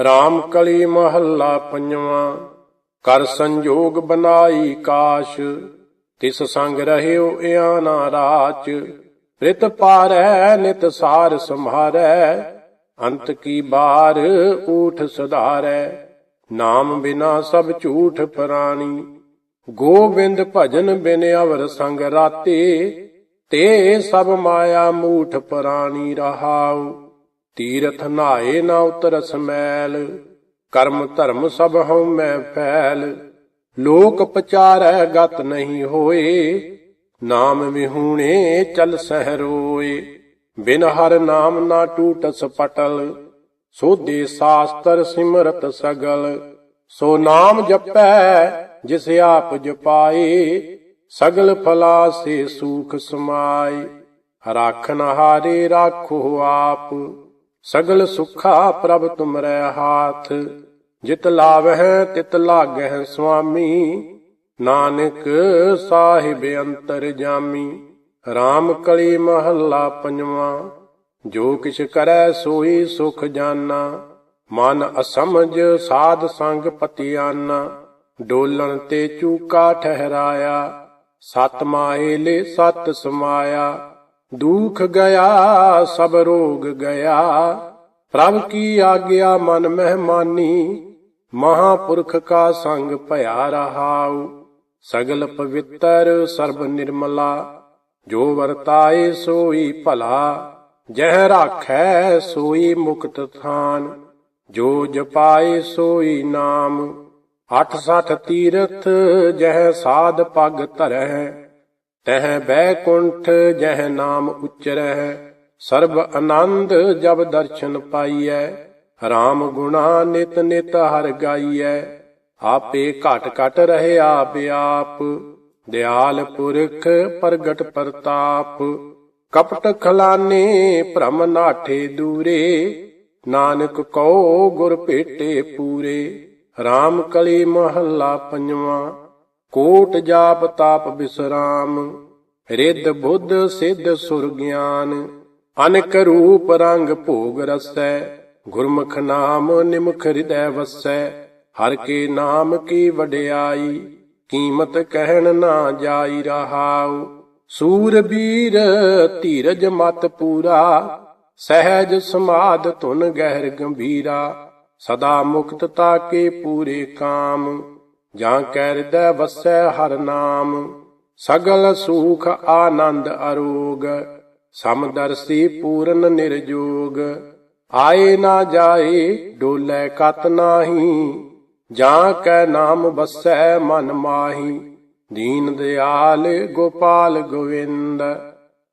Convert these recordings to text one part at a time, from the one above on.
RAM ਕਲੀ ਮਹੱਲਾ ਪੰਜਵਾਂ। ਕਰ ਸੰਜੋਗ ਬਨਾਈ ਕਾਸ਼, ਤਿਸ ਸੰਗ ਰਹਿਓ ਇਆਨਾ ਰਾਚ। ਪ੍ਰਿਤ ਪਾਰੈ, ਨਿਤ ਸਾਰ ਸੰਭਾਰੈ ਅੰਤ ਕੀ ਬਾਰ ਊਠ ਸੁਧਾਰੈ। ਨਾਮ ਬਿਨਾ ਸਭ ਝੂਠ ਪ੍ਰਾਣੀ। ਗੋਬਿੰਦ ਭਜਨ ਬਿਨ ਅਵਰ ਸੰਗ ਰਾਤੇ, ਤੇ ਸਭ ਮਾਇਆ ਮੂਠ ਪ੍ਰਾਣੀ ਰਹਾਉ। ਤੀਰਥ ਨਾਏ ਨਾ ਉਤਰਸ ਮੈਲ ਕਰਮ ਧਰਮ ਸਭ ਹਉ ਮੈਂ ਫੈਲ। ਲੋਕ ਪਚਾਰੈ ਗਤ ਨਹੀਂ ਹੋਏ, ਨਾਮ ਵਿਹੂਣੇ ਚਲ ਸਹਿ ਰੋਏ। ਬਿਨ ਹਰ ਨਾਮ ਨਾ ਟੂਟਸ ਪਟਲ, ਸੋਧੇ ਸਾਸਤਰ ਸਿਮਰਤ ਸਗਲ। ਸੋ ਨਾਮ ਜਪੈ ਜਿਸ ਆਪ ਜਪਾਏ, ਸਗਲ ਫਲਾ ਸੇ ਸੂਖ ਸਮਾਈ ਰਾਖਨ ਹਾਰੇ ਰਾਖੋ ਆਪ। ਸਗਲ ਸੁਖਾ ਪ੍ਰਭ ਤੁਮਰੇ ਹਾਥ, ਜਿਤ ਲਾਵਹਿ ਤਿਤ ਲਾਗਹਿ ਸੁਆਮੀ। ਨਾਨਕ ਸਾਹਿਬ ਅੰਤਰ ਜਾਮੀ RAM ਕਲੀ ਮਹੱਲਾ ਪੰਜਵਾਂ। ਜੋ ਕਿਛ ਕਰੈ ਸੋਈ ਸੁਖ ਜਾਨਾ, ਮਨ ਅਸਮਝ ਸਾਧ ਸੰਗ ਪਤਿਆਨਾ। ਡੋਲਣ ਤੇ ਚੂਕਾ ਠਹਿਰਾਇਆ, ਸਤ ਮਾਏ ਮਾਏਲੇ ਸਤ ਸਮਾਇਆ। ਦੁਖ ਗਿਆ, ਸਭ ਰੋਗ ਗਿਆ। ਪ੍ਰਭ ਕੀ ਆਗਿਆ, ਮਨ ਮਹਿਮਾਨੀ, ਮਹਾਪੁਰਖ ਕਾ ਸੰਗ ਭਇਆ ਰਹਾਉ। ਸਗਲ ਪਵਿੱਤਰ, ਸਰਬ ਨਿਰਮਲਾ, ਜੋ ਵਰਤਾਏ ਸੋਈ ਭਲਾ। ਜਹ ਰਾਖੈ ਸੋਈ ਮੁਕਤ ਥਾਨ, ਜੋ ਜਪਾਏ ਸੋਈ ਨਾਮ। ਅਠ ਸਠ ਤੀਰਥ, ਜਹ ਸਾਧ ਪਗ ਧਰਹਿ। ਤਹ ਬੈਕੁੰਠ ਜਹ ਨਾਮ ਉਚਰਹਿ, ਸਰਬ ਆਨੰਦ ਜਬ ਦਰਸ਼ਨ ਪਾਈਐ RAM ਗੁਣਾ ਨਿਤ ਨਿਤ ਹਰ ਗਾਈਐ, ਆਪੇ ਘਟ ਘਟ ਰਹਿਆ ਬਿਆਪ ਦਿਆਲ ਪੁਰਖ ਪ੍ਰਗਟ ਪ੍ਰਤਾਪ, ਕਪਟ ਖਲਾਨੇ ਭ੍ਰਮ ਨਾਠੇ ਦੂਰੇ, ਨਾਨਕ ਕਉ ਗੁਰ ਭੇਟੇ ਪੂਰੇ RAM ਕਲੀ ਮਹੱਲਾ ਪੰਜਵਾਂ ਕੋਟ ਜਾਪ ਤਾਪ ਬਿਸਰਾਮ, ਰਿੱਧ ਬੁੱਧ ਸਿੱਧ ਸੁਰ ਗਿਆਨ, ਅਨਕ ਰੂਪ ਰੰਗ ਭੋਗ ਰਸੈ, ਗੁਰਮੁਖ ਨਾਮ ਨਿਮਖ ਹਿਰਦੈ ਵਸੈ, ਹਰ ਕੇ ਨਾਮ ਕੀ ਵਡਿਆਈ, ਕੀਮਤ ਕਹਿਣ ਨਾ ਜਾਈ ਰਹਾਉ, ਸੂਰਬੀਰ ਧੀਰਜ ਮਤ ਪੂਰਾ, ਸਹਿਜ ਸਮਾਦ ਧੁਨ ਗਹਿਰ ਗੰਭੀਰਾ, ਸਦਾ ਮੁਕਤਤਾ ਕੇ ਪੂਰੇ ਕਾਮ। ਜਾਂ ਕੈ ਹਿਰਦੈ ਵਸੈ ਹਰ ਨਾਮ, ਸਗਲ ਸੂਖ ਆਨੰਦ ਅਰੋਗ ਸਮਦਰਸੀ ਪੂਰਨ ਨਿਰਜੋਗ। ਆਏ ਨਾ ਜਾਏ, ਡੋਲੇ ਕਤ ਨਾਹੀ, ਜਾਂ ਕੈ ਨਾਮ ਵਸੈ ਮਨ ਮਾਹੀ। ਦੀਨ ਦਿਆਲ ਗੋਪਾਲ ਗੋਵਿੰਦ,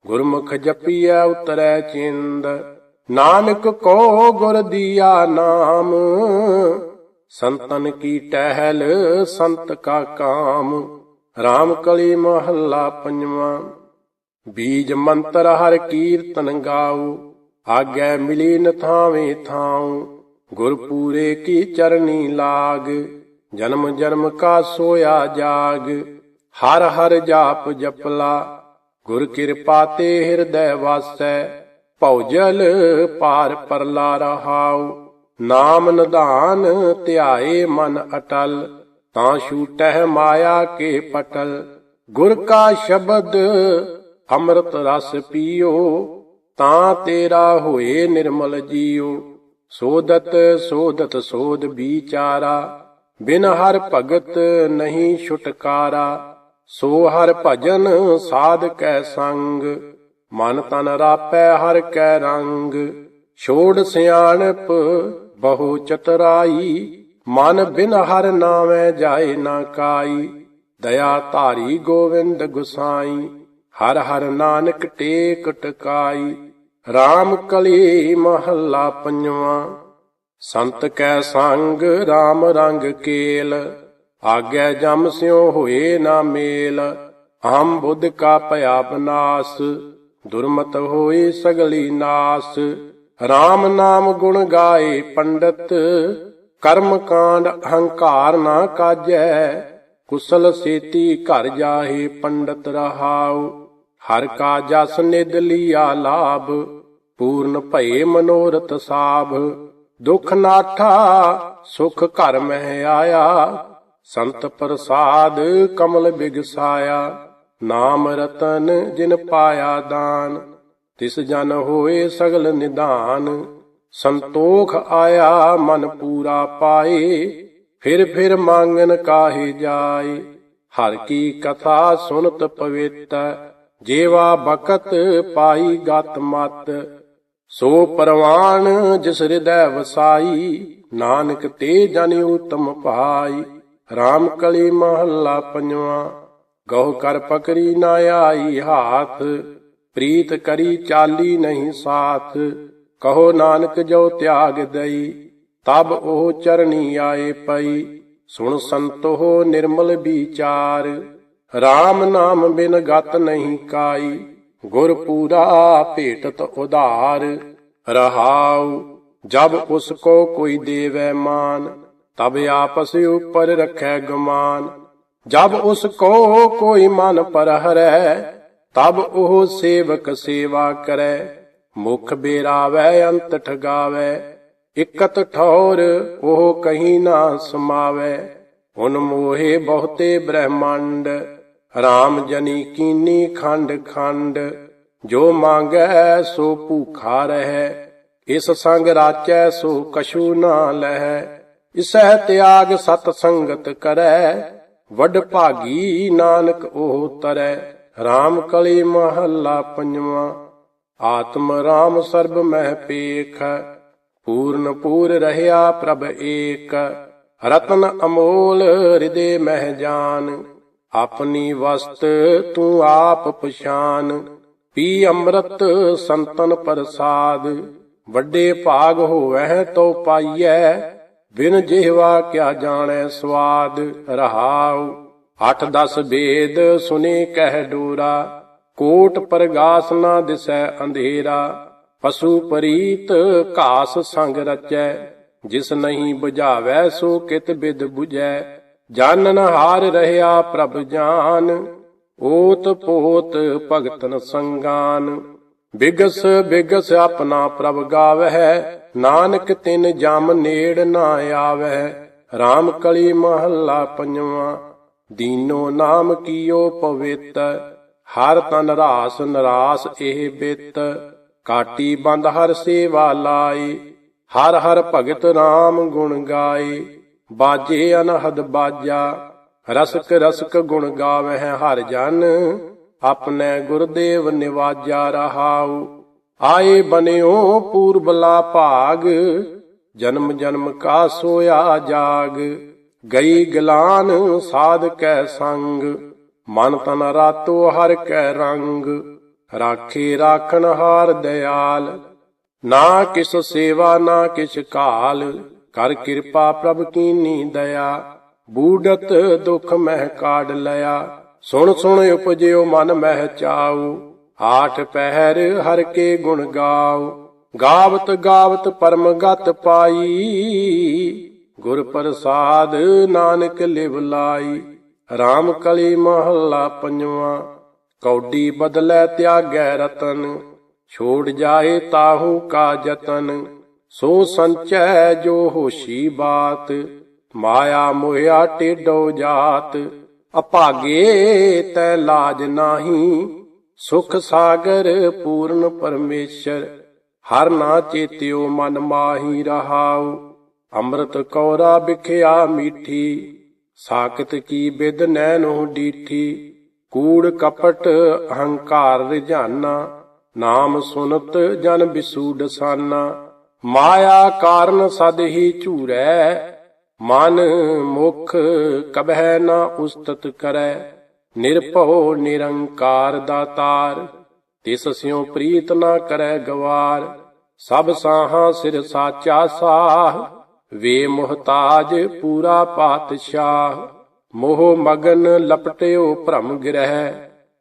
ਗੁਰਮੁਖ ਜਪੀਐ ਉਤਰੈ ਚਿੰਦ। ਨਾਨਕ ਕੋ ਗੁਰ ਦੀਆ ਨਾਮ ਸੰਤਨ ਕੀ ਟਹਿਲ, ਸੰਤ ਕਾ ਕਾਮ RAM ਕਲੀ ਮਹੱਲਾ ਪੰਜਵਾਂ। ਬੀਜ ਮੰਤਰ ਹਰ ਕੀਰਤਨ ਗਾਉ ਆਗੈ ਮਿਲੀ ਨ ਥਾਵੇਂ ਥਾਉ। ਗੁਰ ਪੂਰੇ ਕੀ ਚਰਨੀ ਲਾਗ, ਜਨਮ ਜਨਮ ਕਾ ਸੋਇਆ ਜਾਗ। ਹਰ ਹਰ ਜਾਪ ਜਪਲਾ, ਗੁਰ ਕਿਰਪਾ ਤੇ ਹਿਰਦੈ ਵਾਸੈ ਭਉਜਲ ਪਾਰ ਪਰਲਾ ਰਹਾਉ। ਨਾਮ ਨਿਧਾਨ ਧਿਆਏ ਮਨ ਅਟਲ, ਤਾਂ ਛੂਟਹਿ ਮਾਇਆ ਕੇ ਪਟਲ। ਗੁਰ ਕਾ ਸ਼ਬਦ ਅੰਮ੍ਰਿਤ ਰਸ ਪੀਓ, ਤਾਂ ਤੇਰਾ ਹੋਏ ਨਿਰਮਲ ਜੀਓ। ਸੋਦਤ ਸੋਦਤ ਸੋਦ ਵਿਚਾਰਾ, ਬਿਨ ਹਰ ਭਗਤ ਨਹੀਂ ਛੁਟਕਾਰਾ। ਸੋ ਹਰ ਭਜਨ ਸਾਧ ਕੈ ਸੰਗ, ਮਨ ਤਨ ਰਾਪੈ ਹਰ ਕੈ ਰੰਗ। ਛੋੜ ਸਿਆਣਪ ਬਹੁ ਚਤਰਾਈ, ਮਨ ਬਿਨ ਹਰ ਨਾਮੈ ਜਾਏ ਨਾ ਕਾਈ। ਦਇਆ ਧਾਰੀ ਗੋਵਿੰਦ ਗੁਸਾਈ, ਹਰ ਹਰ ਨਾਨਕ ਟੇਕ ਟਕਾਈ। RAM ਕਲੀ ਮਹੱਲਾ ਪੰਜਵਾਂ, ਸੰਤ ਕੈ ਸੰਗ RAM ਰੰਗ ਕੇਲ। ਆਗੈ ਜਮ ਸਿਉ ਹੋਏ ਨਾ ਮੇਲ ਹਮ ਬੁੱਧ ਕਾ ਭਇਆ ਬਨਾਸ। ਦੁਰਮਤ ਹੋਏ ਸਗਲੀ ਨਾਸ। RAM ਨਾਮ ਗੁਣ ਗਾਏ ਪੰਡਤ, ਕਰਮ ਕਾਂਡ ਅਹੰਕਾਰ ਨਾ ਕਾਜੈ, ਕੁਸਲ ਸੇਤੀ ਘਰ ਜਾਹੇ ਪੰਡਤ ਰਹਾਉ। ਹਰ ਕਾ ਜਸ ਨਿਦ ਲੀਆ ਲਾਭ, ਪੂਰਨ ਭਏ ਮਨੋਰਥ ਸਾਭ। ਦੁਖ ਨਾਠਾ, ਸੁਖ ਘਰ ਮਹਿ ਆਇਆ, ਸੰਤ ਪ੍ਰਸਾਦ ਕਮਲ ਬਿਗਸਾਇਆ। ਨਾਮ ਰਤਨ ਜਿਨ ਪਾਇਆ ਦਾਨ। ਤਿਸ ਜਨ ਹੋਏ ਸਗਲ ਨਿਧਾਨ ਸੰਤੋਖ ਆਇਆ ਮਨ ਪੂਰਾ ਪਾਏ, ਫਿਰ ਫਿਰ ਮੰਗਨ ਕਾਹੇ ਜਾਏ। ਹਰ ਕੀ ਕਥਾ ਸੁਨਤ ਪਵਿੱਤ ਜੇਵਾ ਬਕਤ ਪਾਈ ਗਤ ਮਤ। ਸੋ ਪਰਵਾਨ ਜਿਸ ਹਿਰਦੈ ਵਸਾਈ, ਨਾਨਕ ਤੇ ਜਨ ਉਤਮ ਭਾਈ। RAM ਕਲੀ ਮਹੱਲਾ ਪੰਜਵਾ, ਗਹੁ ਕਰ ਪਕਰੀ ਨਾ ਆਈ ਹਾਥ। ਪ੍ਰੀਤ ਕਰੀ ਚਾਲੀ ਨਹੀਂ ਸਾਥ, ਕਹੋ ਨਾਨਕ ਜੋ ਤਿਆਗ ਦਈ, ਤਬ ਉਹ ਚਰਣੀ ਆਏ ਪਈ। ਸੁਣ ਸੰਤੋ ਨਿਰਮਲ ਵਿਚਾਰ RAM ਨਾਮ ਬਿਨ ਗਤ ਨਹੀਂ ਕਾਈ, ਗੁਰ ਪੂਰਾ ਭੇਟਤ ਉਧਾਰ। ਰਹਾਉ, ਜਬ ਉਸ ਕੋ ਕੋਈ ਦੇਵੈ ਮਾਨ, ਤਬ ਆਪਸ ਉਪਰ ਰਖੈ ਗਮਾਨ। ਜਬ ਉਸ ਕੋ ਕੋਈ ਮਨ ਪਰ ਹਰੈ ਤਬ ਉਹ ਸੇਵਕ ਸੇਵਾ ਕਰੈ, ਮੁਖ ਬੇਰਾਵੈ, ਅੰਤ ਠਗਾਵੈ। ਇਕਤ ਠੌਰ ਉਹ ਕਹੀਂ ਨਾ ਸਮਾਵੈ। ਹੁਨ ਮੋਹੇ ਬਹੁਤੇ ਬ੍ਰਹਮੰਡ, ਰਾਮ ਜਨੀ ਕੀਨੀ ਖੰਡ ਖੰਡ। ਜੋ ਮੰਗੈ ਸੋ ਭੂਖਾ ਰਹੈ, ਇਸ ਸੰਗ ਰਾਚੈ ਸੋ ਕਛੂ ਨਾ ਲਹੈ। ਇਸੈ ਤਿਆਗ ਸਤ ਸੰਗਤ ਕਰੈ, ਵੱਡ ਭਾਗੀ ਨਾਨਕ ਉਹ ਤਰੈ। RAM ਕਲੀ ਮਹੱਲਾ ਪੰਜਵਾਂ। ਆਤਮ RAM ਸਰਬ ਮਹਿ ਪੇਖ। ਪੂਰਨ ਪੂਰ ਰਹਿਆ ਪ੍ਰਭ ਏਕ। ਰਤਨ ਅਮੋਲ ਹਿਰਦੇ ਮਹਿ ਜਾਨ। ਆਪਣੀ ਵਸਤ ਤੂੰ ਆਪ ਪਛਾਨ। ਪੀ ਅੰਮ੍ਰਿਤ ਸੰਤਨ ਪ੍ਰਸਾਦ। ਵੱਡੇ ਭਾਗ ਹੋਵੈ ਤੋ ਪਾਈਐ। ਬਿਨ ਜਿਹਵਾ ਕਿਆ ਜਾਣੈ ਸਵਾਦ। ਰਹਾਉ ਅੱਠ ਦਸ ਵੇਦ ਸੁਨੇ ਕਹਿ ਡੋਰਾ, ਕੋਟ ਪ੍ਰਗਾਸ ਨਾ ਦਿਸੈ ਅੰਧੇਰਾ। ਪਸ਼ੂ ਪਰੀਤ ਘਾਸ ਸੰਗ ਰਚੈ, ਜਿਸ ਨਹੀਂ 부ਝਾਵੈ ਸੋ ਕਿਤ ਬਿਦ 부ਝੈ ਜਾਨਨ ਹਾਰ ਰਹਿਆ ਪ੍ਰਭ ਜਾਨ, ਓਤ ਪੋਤ ਭਗਤਨ ਸੰਗਾਨ। ਬਿਗਸ ਬਿਗਸ ਆਪਣਾ ਪ੍ਰਭ ਗਾਵਹਿ, ਨਾਨਕ ਤਿਨ ਜਮ ਨੇੜ ਨਾ ਆਵਹਿ। RAM ਕਲੀ ਮਹੱਲਾ ਪੰਜਵਾਂ ਦੀਨੋ ਨਾਮ ਕੀਓ ਪਵਿੱਤ, ਹਰ ਤਨ ਰਾਸ ਨਰਾਸ ਇਹ ਬਿਤ, ਕਾਟੀ ਬੰਦ ਹਰ ਸੇਵਾ ਲਾਏ ਹਰ ਹਰ ਭਗਤ RAM ਗੁਣ ਗਾਏ ਬਾਜੇ ਅਨਹਦ ਬਾਜਾ, ਰਸਕ ਰਸਕ ਗੁਣ ਗਾਵਹਿ ਹਰ ਜਨ, ਆਪਣੇ ਗੁਰਦੇਵ ਨਿਵਾਜਾ ਰਹਾਉ, ਆਏ ਬਨਿਓ ਪੂਰਬਲਾ ਭਾਗ, ਜਨਮ ਜਨਮ ਕਾ ਸੋਇਆ ਜਾਗ। ਗਈ ਗਲਾਨ ਸਾਧ ਕੈ ਸੰਗ, ਮਨ ਤਨ ਰਾਤੋ ਹਰ ਕੈ ਰੰਗ, ਰਾਖੇ ਰਾਖਣ ਹਾਰ ਦਿਆਲ। ਨਾ ਕਿਸ ਸੇਵਾ, ਨਾ ਕਿਸ਼ ਕਾਲ, ਕਰ ਕਿਰਪਾ ਪ੍ਰਭ ਕੀਨੀ ਦਇਆ। ਬੂਡਤ ਦੁਖ ਮਹਿ ਕਾਢ ਲਿਆ, ਸੁਣ ਸੁਣ ਉਪਜਿਓ ਮਨ ਮਹਿ ਚਾਉ। ਆਠ ਪਹਿਰ ਹਰ ਕੇ ਗੁਣ ਗਾਉ, ਗਾਵਤ ਗਾਵਤ ਪਰਮ ਗਤ ਪਾਈ। ਗੁਰ ਪ੍ਰਸਾਦ ਨਾਨਕ ਲਿਵ ਲਾਈ। RAM ਕਲੀ ਮਹੱਲਾ ਪੰਜਵਾ। ਕੌਡੀ ਬਦਲੇ ਤਿਆਗੈ ਰਤਨ। ਛੋੜ ਜਾਏ ਤਾਹੂ ਕਾ ਜਤਨ। ਸੋ ਸੰਚੈ ਜੋ ਹੋਸ਼ੀ ਬਾਤ। ਮਾਇਆ ਮੋਹਿਆ ਟੇਡੋ ਜਾਤ। ਅਭਾਗੇ ਤੈ ਲਾਜ ਨਾਹੀ। ਸੁਖ ਸਾਗਰ ਪੂਰਨ ਪਰਮੇਸ਼ਰ। ਹਰ ਨਾ ਚੇਤਿਓ ਮਨ ਮਾਹੀ ਰਹਾਉ। ਅੰਮ੍ਰਿਤ ਕੌਰਾ ਬਿਖਿਆ ਮੀਠੀ, ਸਾਖਤ ਕੀ ਬਿਦ ਨੈਨੋ ਡੀਠੀ। ਕੂੜ ਕਪਟ ਅਹੰਕਾਰ ਰਿਝਾਨਾ, ਨਾਮ ਸੁਨਤ ਜਨ ਬਿਸੂ ਡਸਾਨਾ। ਮਾਇਆ ਕਾਰਨ ਸਦ ਹੀ ਝੂਰੈ, ਮਨ ਮੁਖ ਕਬਹਿ ਨਾ ਉਸਤਤ ਕਰੈ। ਨਿਰਭਉ ਨਿਰੰਕਾਰ ਦਾਤਾਰ, ਤਿਸ ਸਿਉ ਪ੍ਰੀਤ ਨਾ ਕਰੈ ਗਵਾਰ। ਸਭ ਸਾਹਾਂ ਸਿਰ ਸਾਚਾ ਸਾਹ ਵੇ ਮੁਹਤਾਜ ਪੂਰਾ ਪਾਤਸ਼ਾਹ, ਮੋਹ ਮਗਨ ਲਪਟਿਓ ਭ੍ਰਮ ਗਿਰਹਿ,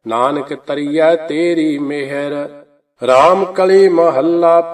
ਨਾਨਕ ਤਰੀਐ ਤੇਰੀ ਮਿਹਰ RAM ਕਲੀ ਮਹੱਲਾ